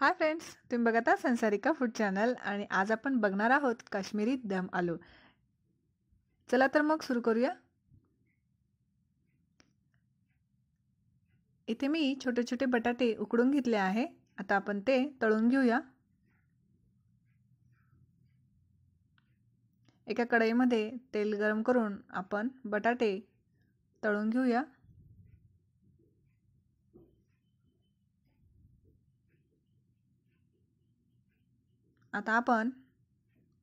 Hi friends तुम्ही बघत आहात संसारिका फूड चॅनल आणि आज आपण बघणार आहोत काश्मीरी दम आलू. चला तर मग सुरू करूया. इथे मी छोटे छोटे बटाटे उकडून घेतले आहे. आता आपण ते तळून घेऊया. एका कढईमध्ये तेल गरम करून आपण बटाटे तळून घेऊया. आता आपण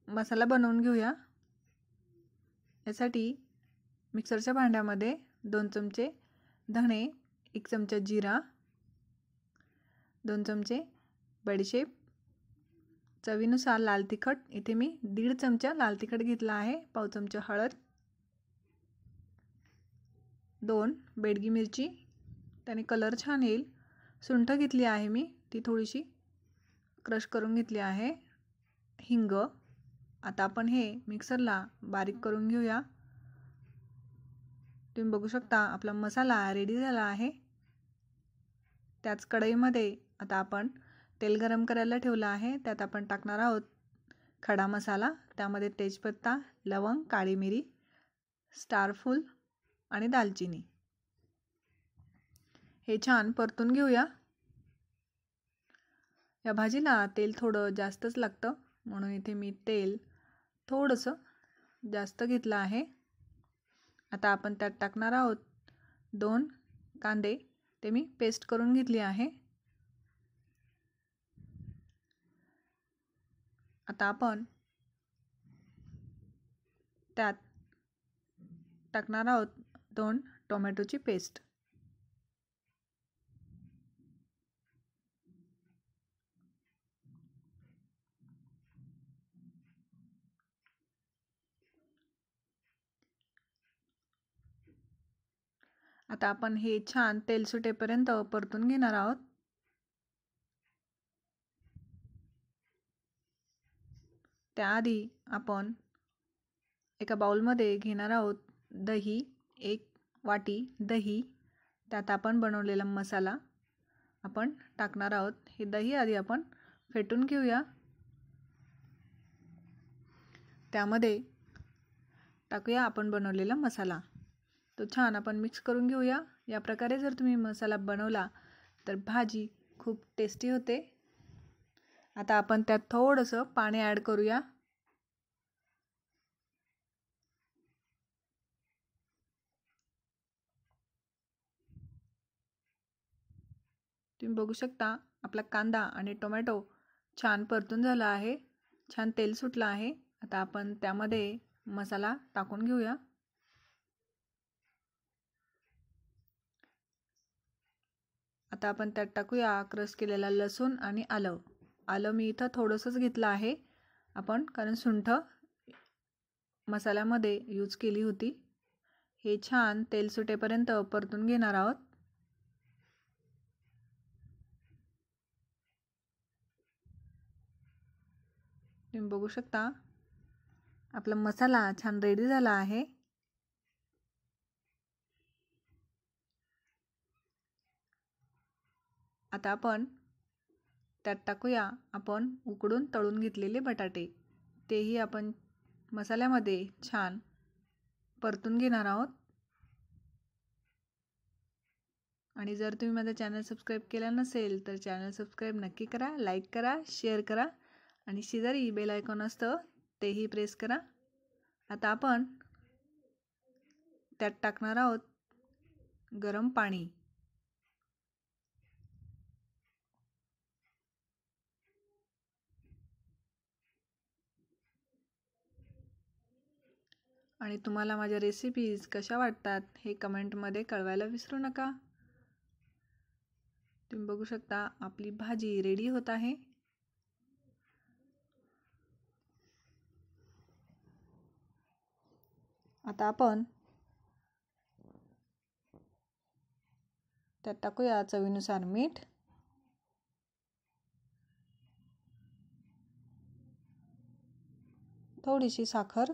मसाला बनवून घेऊया. यासाठी मिक्सरच्या भांड्यामध्ये दोन चमचे धणे एक चमचा जिरा दोन चमचे बडीशेप. चवीनुसार लाल तिखट इथे मी दीड चमचा लाल तिखट घेतला आहे पाव चमचा हळद दोन बेडगी मिरची त्याने कलर छान येईल. सुंठ घेतली आहे मी ती थोडीशी क्रश करून घेतली आहे. हिंग. आता आपण हे मिक्सरला बारीक करून घेऊया. तुम्ही बघू शकता आपला मसाला रेडी झाला आहे. त्याच कढईमध्ये आता आपण तेल गरम करायला ठेवलं आहे. त्यात आपण टाकणार आहोत खडा मसाला त्यामध्ये तेजपत्ता लवंग काळी मिरी स्टारफूल आणि दालचिनी. हे छान परतून घेऊया. या भाजीला तेल थोडं जास्तच लागतं. म्हणून इथे मी तेल थोडंसं जास्त घेतलं आहे. आता आपण त्यात टाकणार आहोत दोन कांदे. ते मी पेस्ट करून घेतली आहे. आता आपण त्यात टाकणार आहोत दोन टोमॅटोची पेस्ट. आता आपण हे छान तेल सुटेपर्यंत परतून घेणार आहोत. त्याआधी आपण एका बाउलमध्ये घेणार आहोत दही एक वाटी दही. त्यात आपण बनवलेला मसाला आपण टाकणार आहोत. हे दही आधी आपण फेटून घेऊया. त्यामध्ये टाकूया आपण बनवलेला मसाला. तो छान आपण मिक्स करून घेऊया. या प्रकारे जर तुम्ही मसाला बनवला तर भाजी खूप टेस्टी होते. आता आपण त्यात थोडंसं पाणी ॲड करूया. तुम्ही बघू शकता आपला कांदा आणि टोमॅटो छान परतून झाला आहे. छान तेल सुटलं आहे. आता आपण त्यामध्ये मसाला टाकून घेऊया. आता आपण त्यात टाकूया क्रश केलेला लसूण आणि आलं. आलं मी इथं थोडंसंच घेतलं आहे. आपण कारण सुंठ मसाल्यामध्ये यूज केली होती. हे छान तेल सुटेपर्यंत परतून घेणार आहोत. तुम्ही बघू शकता. आपला मसाला छान रेडी झाला आहे. आता आपण त्यात टाकूया. आपण उकडून तळून घेतलेले बटाटे. तेही आपण मसाल्यामध्ये छान परतून घेणार आहोत. आणि जर तुम्ही माझा चॅनल सबस्क्राईब केला नसेल तर चॅनल सबस्क्राईब नक्की करा लाईक करा शेअर करा आणि शेजारी बेल आयकॉन असतं तेही प्रेस करा. आता आपण त्यात टाकणार आहोत गरम पाणी. आणि तुम्हाला माझ्या रेसिपीज कशा वाटतात हे कमेंटमध्ये कळवायला विसरू नका. तुम्ही बघू शकता आपली भाजी रेडी होत आहे. आता आपण त्यात टाकूया चवीनुसार मीठ. थोडीशी साखर.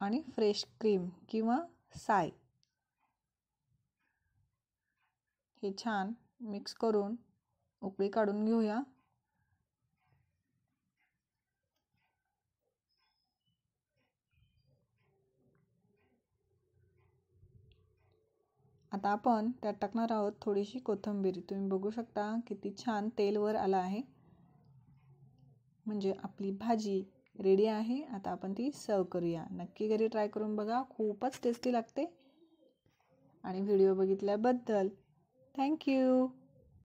आणि फ्रेश क्रीम किंवा साय. हे छान मिक्स करून उकळी काढून घेऊया. आता आपण त्यात टाकणार आहोत थोडीशी कोथिंबीर. तुम्ही बघू शकता किती छान तेल वर आलं आहे. म्हणजे आपली भाजी रेडी आहे. आता आपण ती सर्व करूया. नक्की घरी ट्राय करून बघा. खूपच टेस्टी लागते. आणि व्हिडिओ बघितल्याबद्दल. थँक्यू